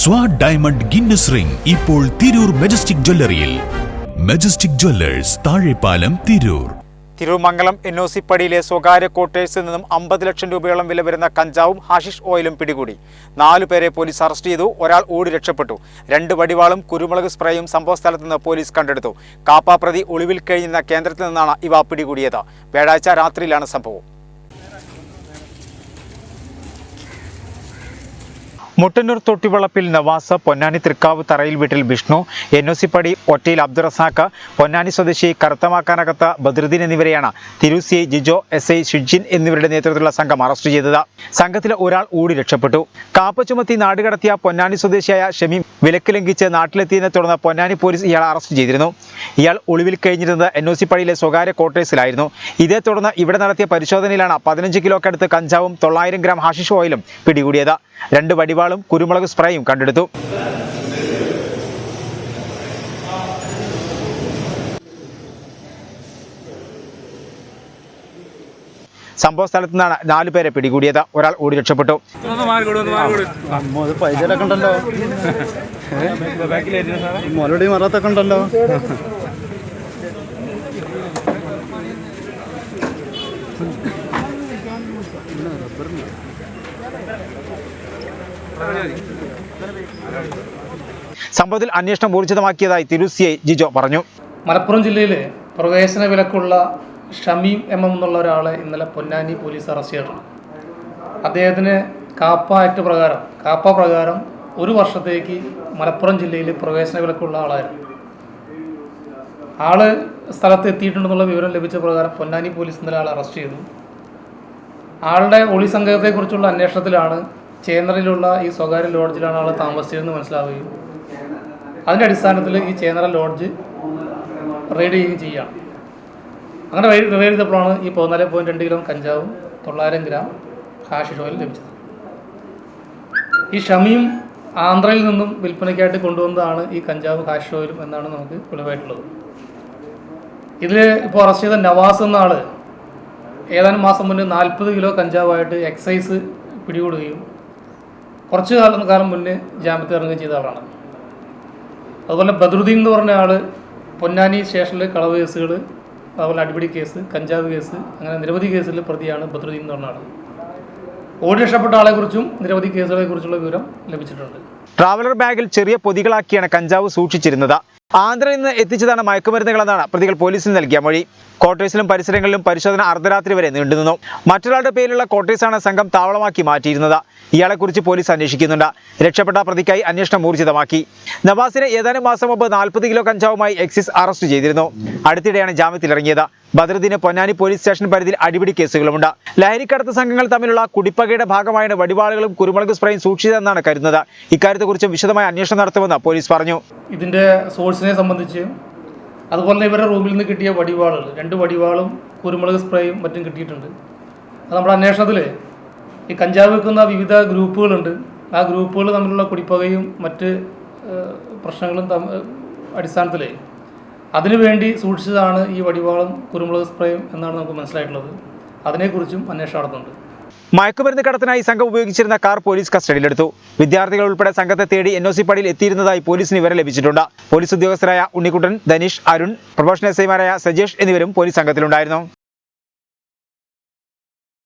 സ്വാഡ് diamond Guinness ring ഇപ്പോൾ Tirur Majestic ജ്വല്ലറിയിൽ Majestic Jewellers Thazhepalam Tirur. Thirumangalam N O C പടിയിലെ സ്വകാര്യ ക്വാർട്ടേഴ്സിൽ നിന്നും അമ്പത് ലക്ഷം രൂപയോളം വില വരുന്ന കഞ്ചാവും ഹാഷിഷ് ഓയിലും പിടികൂടി. നാലു പേരെ പോലീസ് അറസ്റ്റ് ചെയ്തു ഒരാൾ ഓടി രക്ഷപ്പെട്ടു. രണ്ട് വടിവാളും കുരുമുളക് സ്പ്രേയും സംഭവ സ്ഥലത്ത് നിന്ന് പോലീസ് കണ്ടെടുത്തു. കാപ്പാപ്രതി ഒളിവിൽ കഴിഞ്ഞിരുന്ന കേന്ദ്രത്തിൽ നിന്നാണ് ഇവ പിടികൂടിയത്. വ്യാഴാഴ്ച രാത്രിയിലാണ് സംഭവം. മുട്ടന്നൂർ തൊട്ടിവളപ്പിൽ നവാസ് പൊന്നാനി തൃക്കാവ് തറയിൽ വീട്ടിൽ വിഷ്ണു എൻ ഒ സി പടി ഒറ്റയിൽ അബ്ദുറസാഖ് പൊന്നാനി സ്വദേശി കറുത്തമാക്കാനകത്ത് ബദ്രുദ്ദീൻ എന്നിവരെയാണ് തിരുസി ജിജോ എസ് ഐ ഷിജിൻ എന്നിവരുടെ നേതൃത്വത്തിലുള്ള സംഘം അറസ്റ്റ് ചെയ്തത്. സംഘത്തിലെ ഒരാൾ ഓടി രക്ഷപ്പെട്ടു. കാപ്പ ചുമത്തി നാടുകടത്തിയ പൊന്നാനി സ്വദേശിയായ ഷമി വിലക്ക് ലംഘിച്ച് നാട്ടിലെത്തിയതിനെ തുടർന്ന് പൊന്നാനി പോലീസ് ഇയാളെ അറസ്റ്റ് ചെയ്തിരുന്നു. ഇയാൾ ഒളിവിൽ കഴിഞ്ഞിരുന്നത് എൻ ഒ സി പടിയിലെ സ്വകാര്യ ക്വാർട്ടേഴ്സിലായിരുന്നു. ഇതേ തുടർന്ന് ഇവിടെ നടത്തിയ പരിശോധനയിലാണ് പതിനഞ്ച് കിലോക്കടുത്ത് കഞ്ചാവും തൊള്ളായിരം ഗ്രാം ഹാഷിഷ് ഓയിലും പിടികൂടിയത്. രണ്ട് വടിവാളും കുരുമുളക് സ്പ്രേയും കണ്ടെടുത്തു. സംഭവ സ്ഥലത്ത് നിന്നാണ് നാലു പേരെ പിടികൂടിയത്. ഒരാൾ ഓടി രക്ഷപ്പെട്ടു. ഉണ്ടല്ലോ ഉണ്ടല്ലോ സംഭവത്തിൽ അന്വേഷണം ഊർജിതമാക്കിയതായി തിരു സി ഐ ജിജോ പറഞ്ഞു. മലപ്പുറം ജില്ലയിലെ പ്രവേശന വിലക്കുള്ള ഷമീം എം എം എന്നുള്ള ഒരാളെ ഇന്നലെ പൊന്നാനി പോലീസ് അറസ്റ്റ് ചെയ്തിട്ടുണ്ട്. അദ്ദേഹത്തിന് കാപ്പ ആക്ട് പ്രകാരം കാപ്പ പ്രകാരം ഒരു വർഷത്തേക്ക് മലപ്പുറം ജില്ലയിൽ പ്രവേശന വിലക്കുള്ള ആളായിരുന്നു. ആൾ സ്ഥലത്ത് എത്തിയിട്ടുണ്ടെന്നുള്ള വിവരം ലഭിച്ച പ്രകാരം പൊന്നാനി പോലീസ് ഇന്നലെ ആളെ അറസ്റ്റ് ചെയ്തു. ആളുടെ ഒളി സംഘത്തെക്കുറിച്ചുള്ള അന്വേഷണത്തിലാണ് ചേന്നറിലുള്ള ഈ സ്വകാര്യ ലോഡ്ജിലാണ് ആൾ താമസിച്ചതെന്ന് മനസ്സിലാവുകയും. അതിന്റെ അടിസ്ഥാനത്തിൽ ഈ ചേന്നറ ലോഡ്ജ് റെയ്ഡ് ചെയ്യുകയും ചെയ്യുകയാണ് അങ്ങനെ റെയ്ഡ് റെയ്ഡ് ചെയ്തപ്പോഴാണ് ഈ പതിനാല് പോയിന്റ് രണ്ട് കിലോ കഞ്ചാവും തൊള്ളായിരം ഗ്രാം ഓയിൽ ലഭിച്ചത്. ഈ ഷമിയും ആന്ധ്രയിൽ നിന്നും വിൽപ്പനയ്ക്കായിട്ട് കൊണ്ടുവന്നതാണ് ഈ കഞ്ചാവും ഓയിലും എന്നാണ് നമുക്ക് വെളിവായിട്ടുള്ളത് ഇതിൽ ഇപ്പോൾ അറസ്റ്റ് ചെയ്ത നവാസ് എന്ന ആൾ ഏതാനും മാസം മുന്നേ നാൽപ്പത് കിലോ കഞ്ചാവായിട്ട് എക്സൈസ് പിടികൂടുകയും കുറച്ച് കാലം കാലം മുന്നേ ജാമ്യത്തിൽ ഇറങ്ങുകയും ചെയ്ത ആളാണ്. അതുപോലെ ബദ്രുദ്ദീൻ എന്ന് പറഞ്ഞ ആൾ പൊന്നാനി സ്റ്റേഷനിൽ കളവ് കേസുകൾ അതുപോലെ അടിപിടി കേസ് കഞ്ചാവ് കേസ് അങ്ങനെ നിരവധി കേസിൽ പ്രതിയാണ് ബദ്രുദ്ദീൻ എന്ന് പറഞ്ഞ ആൾ ഓടി രക്ഷപ്പെട്ട ആളെക്കുറിച്ചും നിരവധി കേസുകളെ കുറിച്ചുള്ള വിവരം ലഭിച്ചിട്ടുണ്ട്. ട്രാവലർ ബാഗിൽ ചെറിയ പൊതികളാക്കിയാണ് കഞ്ചാവ് സൂക്ഷിച്ചിരുന്നത്. ആന്ധ്രയിൽ നിന്ന് എത്തിച്ചതാണ് മയക്കുമരുന്നുകളെന്നാണ് പ്രതികൾ പോലീസിന് നൽകിയ മൊഴി. ക്വാർട്ടേഴ്സിലും പരിസരങ്ങളിലും പരിശോധന അർദ്ധരാത്രി വരെ നീണ്ടുനിന്നു. മറ്റൊരാളുടെ പേരിലുള്ള ക്വാർട്ടേഴ്സാണ് സംഘം താവളമാക്കി മാറ്റിയിരുന്നത്. ഇയാളെക്കുറിച്ച് പോലീസ് അന്വേഷിക്കുന്നുണ്ട്. രക്ഷപ്പെട്ട പ്രതിക്കായി അന്വേഷണം ഊർജിതമാക്കി. നവാസിനെ ഏതാനും മാസം മുമ്പ് നാൽപ്പത് കിലോ കഞ്ചാവുമായി എക്സിസ് അറസ്റ്റ് ചെയ്തിരുന്നു. അടുത്തിടെയാണ് ജാമ്യത്തിലിറങ്ങിയത്. ബദറുദ്ദീന് പൊന്നാനി പോലീസ് സ്റ്റേഷൻ പരിധിയിൽ അടിപിടി കേസുകളുമുണ്ട്. ലഹരിക്കടത്ത് സംഘങ്ങൾ തമ്മിലുള്ള കുടിപ്പകയുടെ ഭാഗമായാണ് വടിവാളുകളും കുരുമുളക് സ്പ്രേയും സൂക്ഷിച്ചതെന്നാണ് കരുതുന്നത്. ഇക്കാര്യത്തെക്കുറിച്ചും വിശദമായ അന്വേഷണം നടത്തുമെന്ന് പോലീസ് പറഞ്ഞു. ഇതിന്റെ സോഴ്സിനെ സംബന്ധിച്ച്. അതുപോലെ തന്നെ ഇവരുടെ റൂമിൽ നിന്ന് കിട്ടിയ വടിവാളുകൾ. രണ്ട് വടിവാളും കുരുമുളക് സ്പ്രേയും മറ്റും കിട്ടിയിട്ടുണ്ട്. അത് നമ്മുടെ അന്വേഷണത്തിൽ ഈ കഞ്ചാവ് വെക്കുന്ന വിവിധ ഗ്രൂപ്പുകളുണ്ട്. ആ ഗ്രൂപ്പുകൾ തമ്മിലുള്ള കുടിപ്പകയും മറ്റ് പ്രശ്നങ്ങളും അടിസ്ഥാനത്തിൽ അതിനുവേണ്ടി സൂക്ഷിച്ചതാണ് ഈ വടിവാളും കുരുമുളക് സ്പ്രേയും എന്നാണ് നമുക്ക് മനസ്സിലായിട്ടുള്ളത്. അതിനെക്കുറിച്ചും അന്വേഷണം നടത്തുന്നുണ്ട്. മയക്കുമരുന്ന് കടത്തിനായി സംഘം ഉപയോഗിച്ചിരുന്ന കാർ പോലീസ് കസ്റ്റഡിയിലെടുത്തു. വിദ്യാർത്ഥികൾ ഉൾപ്പെടെ സംഘത്തെ തേടി എൻ ഒ സി പടിയിൽ എത്തിയിരുന്നതായി പോലീസിന് വിവരം ലഭിച്ചിട്ടുണ്ട്. പോലീസ് ഉദ്യോഗസ്ഥരായ ഉണ്ണിക്കുട്ടൻ ധനീഷ് അരുൺ പ്രൊഫഷണൽ എസ് ഐമാരായ സജേഷ് എന്നിവരും പോലീസ് സംഘത്തിലുണ്ടായിരുന്നു.